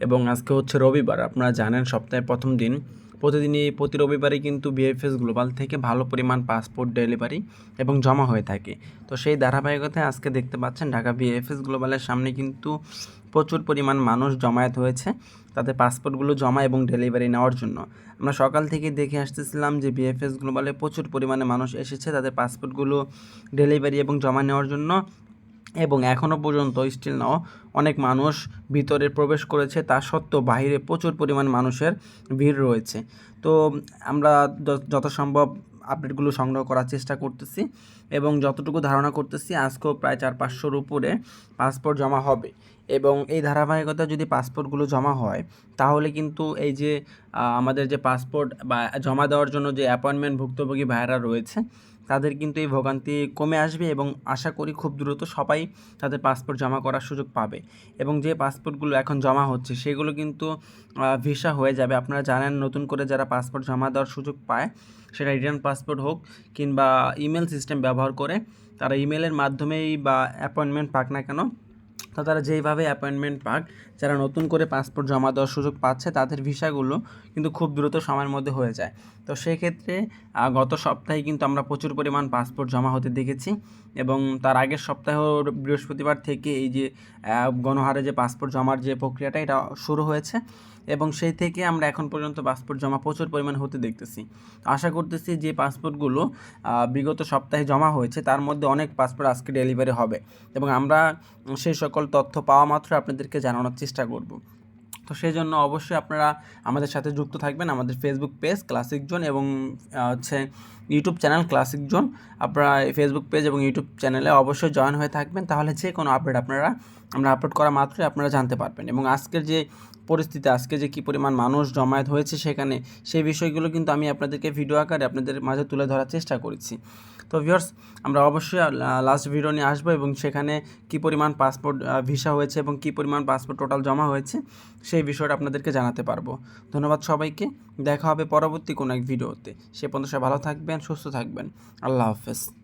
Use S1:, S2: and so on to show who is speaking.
S1: এবং আজকে হচ্ছে রবিবার, আপনারা জানেন সপ্তাহের প্রথম দিন। প্রতিদিনই প্রতি রবিবারই কিন্তু বিএফএস গ্লোবাল থেকে ভালো পরিমাণ পাসপোর্ট ডেলিভারি এবং জমা হয়ে থাকে। তো সেই ধারাবাহিকতায় আজকে দেখতে পাচ্ছেন ঢাকা বিএফএস গ্লোবালের সামনে কিন্তু প্রচুর পরিমাণ মানুষ জমায়েত হয়েছে তাদের পাসপোর্টগুলো জমা এবং ডেলিভারি নেওয়ার জন্য। আমরা সকাল থেকে দেখে আসতেছিলাম যে বিএফএস গ্লোবালে প্রচুর পরিমাণে মানুষ এসেছে তাদের পাসপোর্টগুলো ডেলিভারি এবং জমা নেওয়ার জন্য। এবং এখনও পর্যন্ত স্টিল নাও অনেক মানুষ ভিতরে প্রবেশ করেছে, তা সত্ত্বেও বাইরে প্রচুর পরিমাণ মানুষের ভিড় রয়েছে। তো আমরা য- যত সম্ভব আপডেটগুলো সংগ্রহ করার চেষ্টা করতেছি এবং যতটুকু ধারণা করতেছি, আজকেও প্রায় চার পাঁচশোর উপরে পাসপোর্ট জমা হবে। এবং এই ধারাবাহিকতা যদি পাসপোর্টগুলো জমা হয়, তাহলে কিন্তু এই যে আমাদের যে পাসপোর্ট বা জমা দেওয়ার জন্য যে অ্যাপয়েন্টমেন্ট ভুক্তভোগী ভাইয়েরা রয়েছে, তাদের কিন্তু এই ভোগান্তি কমে আসবে এবং আশা করি খুব দ্রুত সবাই তাদের পাসপোর্ট জমা করার সুযোগ পাবে। এবং যে পাসপোর্টগুলো এখন জমা হচ্ছে, সেগুলো কিন্তু ভিসা হয়ে যাবে। আপনারা জানেন, নতুন করে যারা পাসপোর্ট জমা দেওয়ার সুযোগ পায়, সেটা রিটার্ন পাসপোর্ট হোক কিংবা ইমেল সিস্টেম ব্যবহার করে তারা ইমেলের মাধ্যমেই বা অ্যাপয়েন্টমেন্ট পাক না কেন তো তারা যেইভাবে অ্যাপয়েন্টমেন্ট পাক, যারা নতুন করে পাসপোর্ট জমা দেওয়ার সুযোগ পাচ্ছে, তাদের ভিসাগুলো কিন্তু খুব দ্রুত সময়ের মধ্যে হয়ে যায়। তো সেক্ষেত্রে গত সপ্তাহে কিন্তু আমরা প্রচুর পরিমাণ পাসপোর্ট জমা হতে দেখেছি এবং তার আগের সপ্তাহ বৃহস্পতিবার থেকে এই যে গণহারে যে পাসপোর্ট জমার যে প্রক্রিয়াটা, এটা শুরু হয়েছে এবং সেই থেকে আমরা এখন পর্যন্ত পাসপোর্ট জমা প্রচুর পরিমাণ হতে দেখতেছি। আশা করতেছি যে পাসপোর্টগুলো বিগত সপ্তাহে জমা হয়েছে, তার মধ্যে অনেক পাসপোর্ট আজকে ডেলিভারি হবে এবং আমরা সেই সকল তথ্য পাওয়া মাত্র আপনাদেরকে জানানোর চেষ্টা করব। তো সেই জন্য অবশ্যই আপনারা আমাদের সাথে যুক্ত থাকবেন। আমাদের ফেসবুক পেজ ক্লাসিক জোন এবং হচ্ছে ইউটিউব চ্যানেল ক্লাসিক জোন আপনারা এই ফেসবুক পেজ এবং ইউটিউব চ্যানেলে অবশ্যই জয়েন হয়ে থাকবেন। তাহলে যে কোনো আপডেট আপনারা, আমরা আপলোড করা মাত্রই আপনারা জানতে পারবেন। এবং আজকের যে পরিস্থিতি, আজকে যে কী পরিমাণ মানুষ জমায়েত হয়েছে সেখানে, সেই বিষয়গুলো কিন্তু আমি আপনাদেরকে ভিডিও আকারে আপনাদের মাঝে তুলে ধরার চেষ্টা করেছি। তো ভিউয়ার্স আমরা অবশ্যই লাস্ট ভিডিও নিয়ে আসব এবং সেখানে কী পরিমাণ পাসপোর্ট ভিসা হয়েছে এবং কী পরিমাণ পাসপোর্ট টোটাল জমা হয়েছে সেই বিষয়টা আপনাদেরকে জানাতে পারব। ধন্যবাদ সবাইকে। দেখা হবে পরবর্তী কোনো এক ভিডিওতে। সে পর্যন্ত সবাই ভালো থাকবেন, সুস্থ থাকবেন। আল্লাহ হাফেজ।